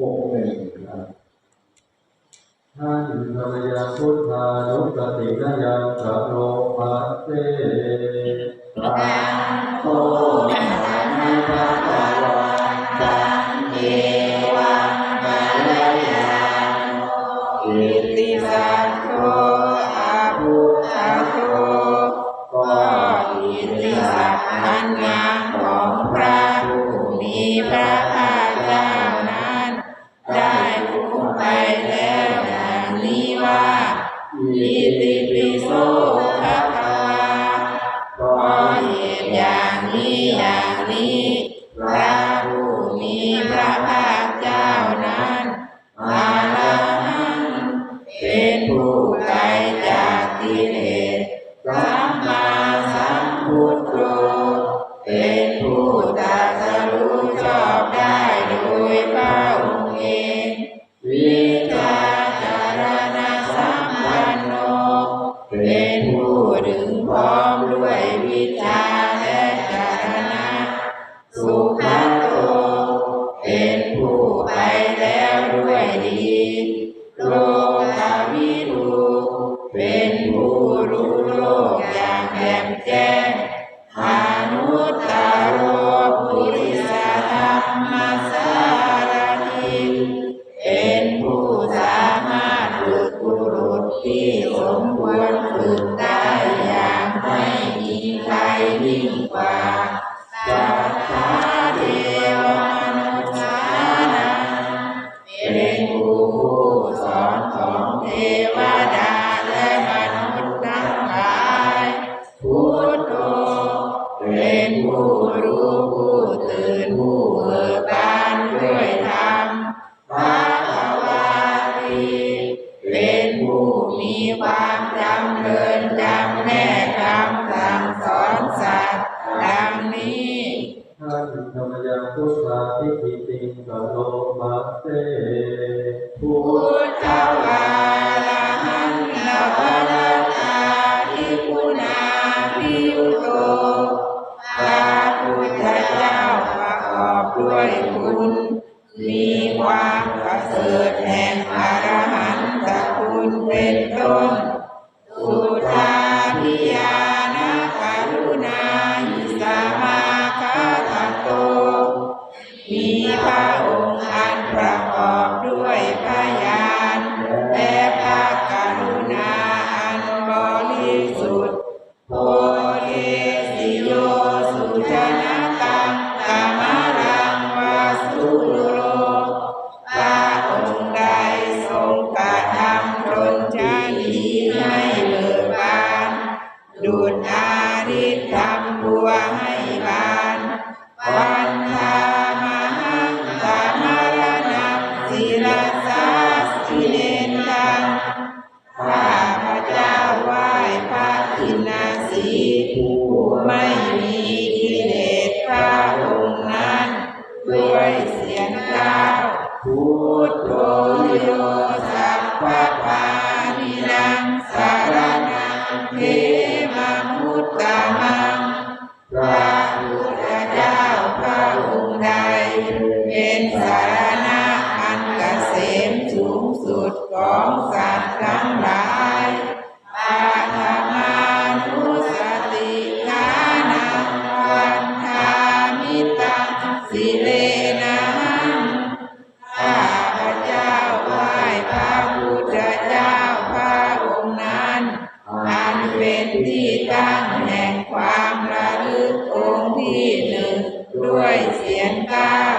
หกหนึ่งครัท่านธรรมยาพุทธานุสตินยังสัพโลภัเตตังโตสัมาปัตวันตังเยวะมาลายาอิติสัตโตอาภูอาโต Amén. แจ้งอนุตตามจำเริญจำแน่จำสั่งสอนสัตว์ดังนี้ท่านธรรมยังพุทธาทิฏฐิสังโลมาเต เสียงกา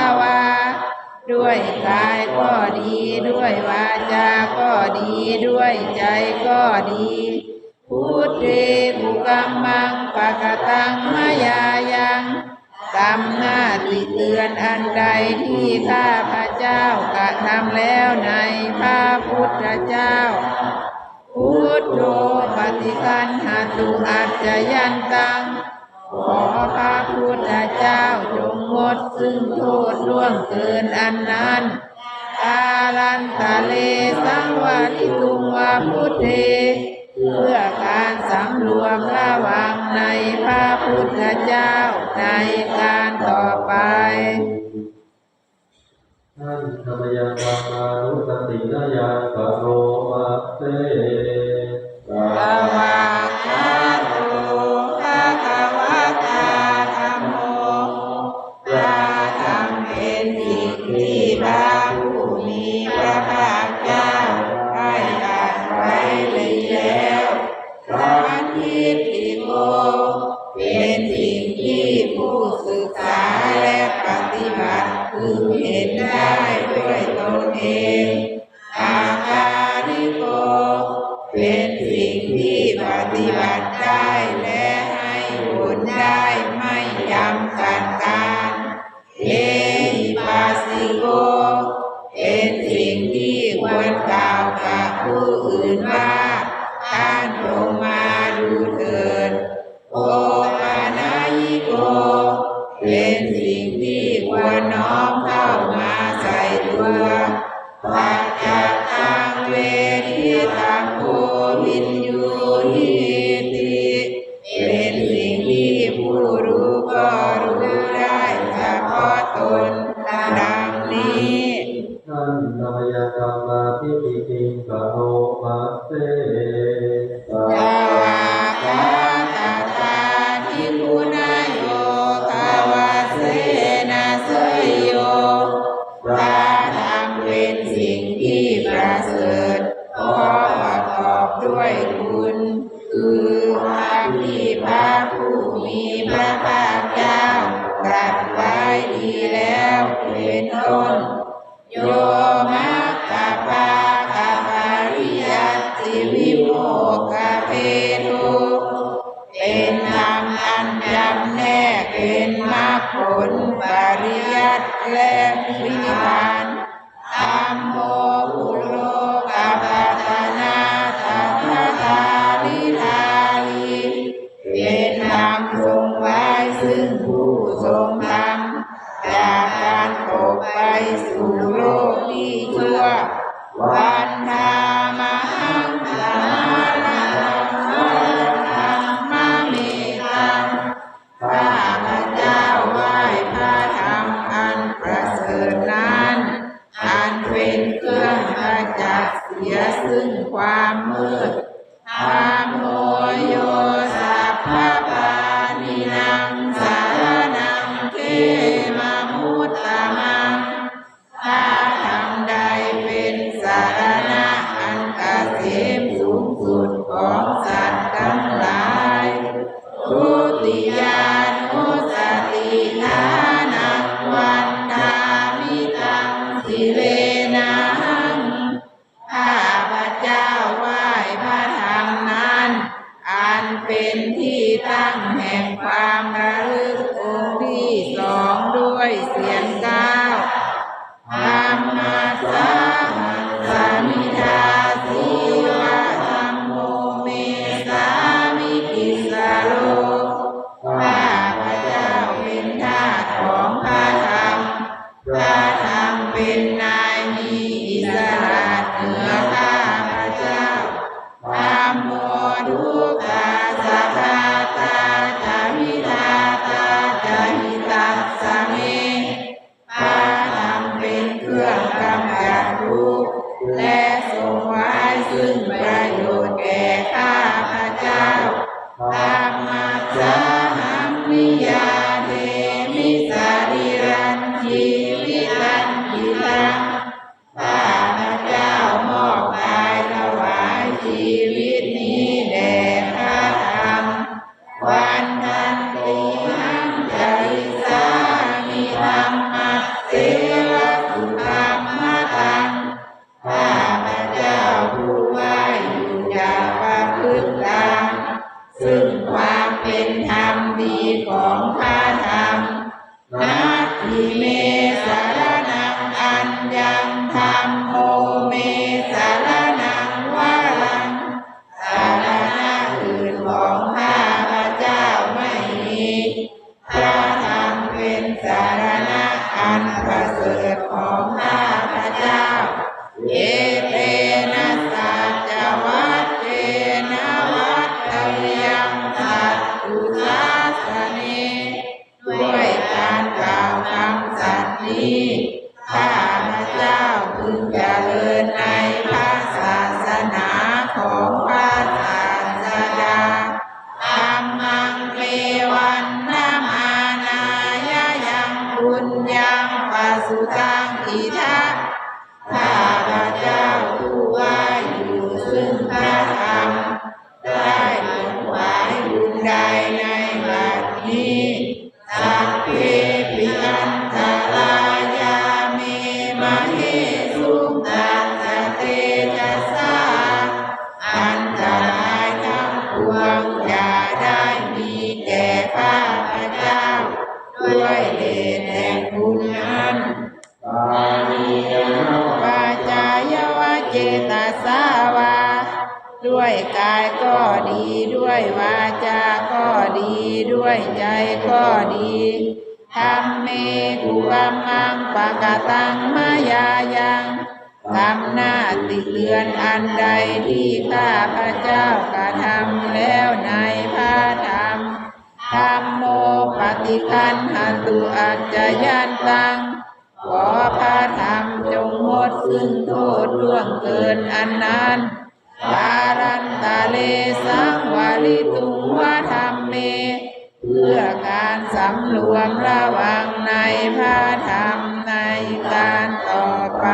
าวา ด้วยกายก็ดี ด้วยวาจาก็ดี ด้วยใจก็ดีพุทธิบุกัมมังปะกะตังมายายังกรรมหน้าติเตือนอันใดที่ข้าพระเจ้ากระทำแล้วในพระพุทธเจ้า พุทโธปฏิกันหาตุอัจจยันตัง ขอพระพุทธเจ้าจงงดซึ่งโทษล่วงเกินอันนั้นอาลันตะเลสังวาริตุงวาพุทเทเพื่อการสำรวมระวังในพระพุทธเจ้าในการต่อไปท่านธรรมยังวามานุสตินายาปโรมาเต Dale. नमस्ते ด้วยใจก็ดีทำเมกุกัมมังปะกะตังมายายังทำหน้าติเลือนอันใดที่ข้าพระเจ้ากระทำแล้วในพระธรรมธรรมโมปฏิคันหันตุอัจจยันตัง ขอพระธรรมจงหมดซึ่งโทษล่วงเกินอันนั้นปารันตาเลสังวาลิตุงวะำรวมระวังในพระธรรมในการต่อไป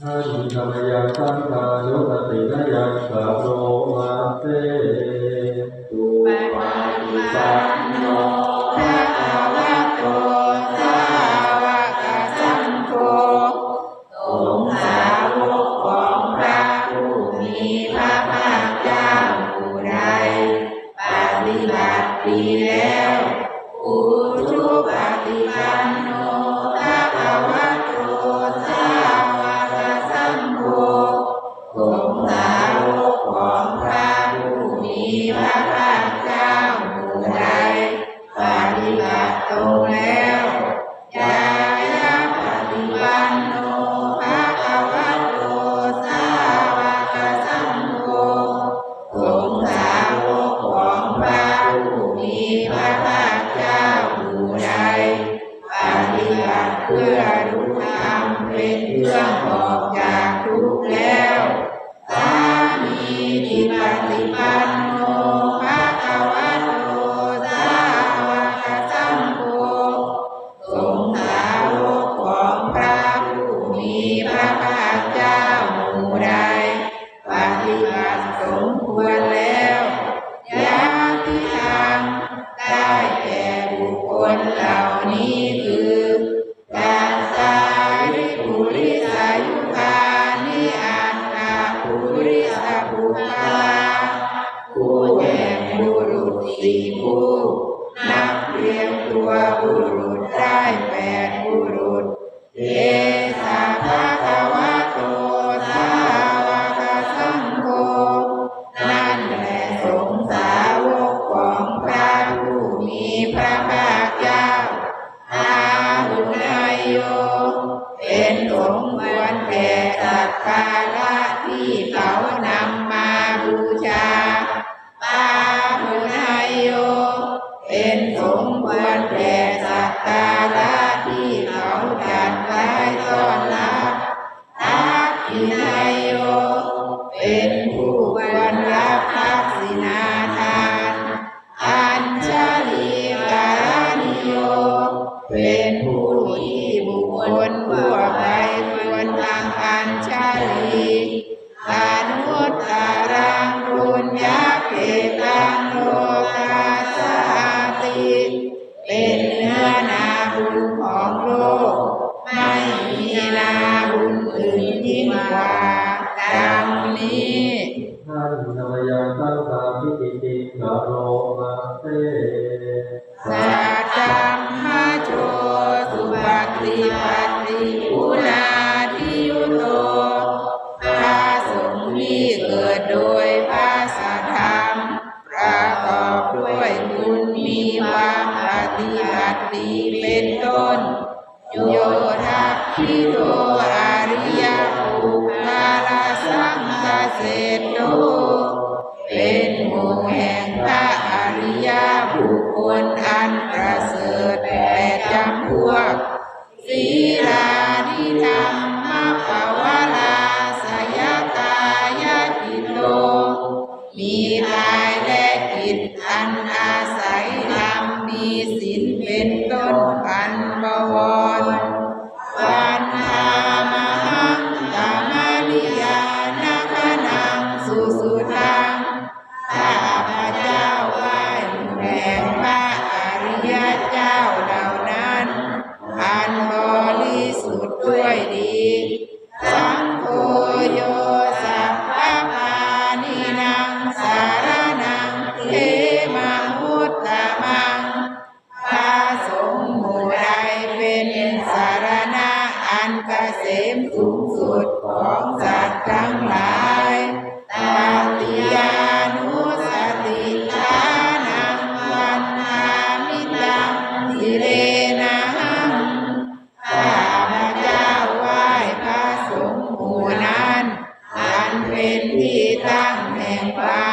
ท่านกรรมยาสังฆายุปตินยังสาโรมาเต ฏิบัติแล้วอุทุปฏิปันโนภาวะ quân của mẹ ปัตติเป็นต้น โยธาพิโตอาริยภูมาลาสังฆเสโตเป็นหมู่แห่งพระอริยบุคคลอัน bye.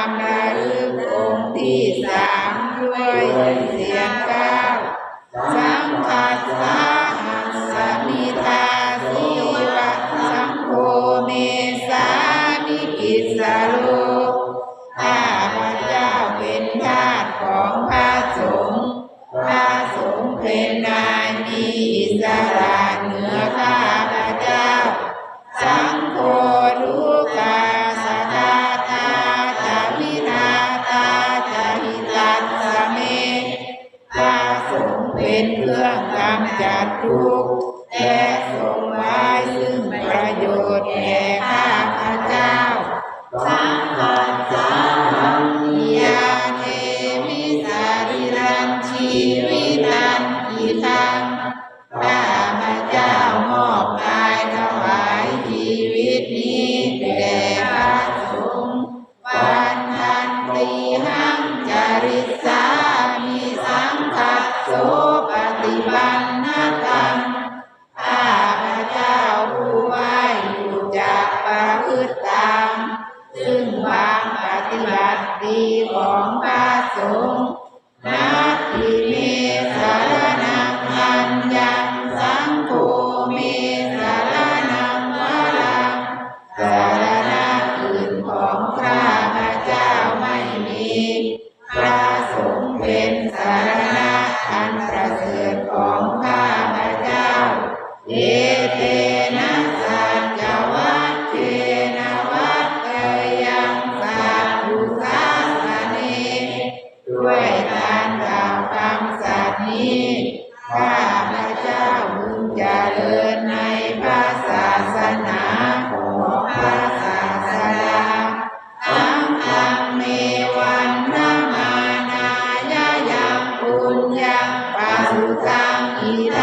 I'm not Ida.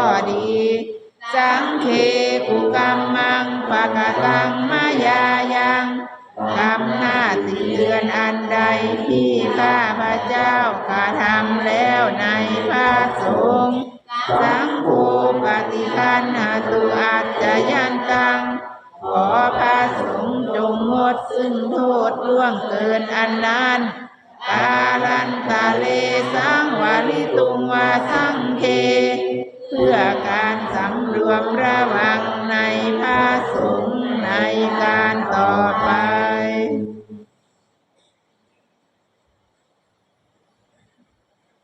็ดี สังเคปุกัมมังปะกะตังมายายังทำหน้าตีเดือนอันใดที่ข้าพระเจ้ากระทำแล้วในพระสงฆ์สังโฆปฏิคันหาตุอาจจะยันตัง ขอพระสงฆ์จงงดซึ่งโทษล่วงเกินอันนั้นอาลันตาเลสังวาลิตุงวาสังเค พื่อการสำรวมระวังในพระสงฆ์ในการต่อไป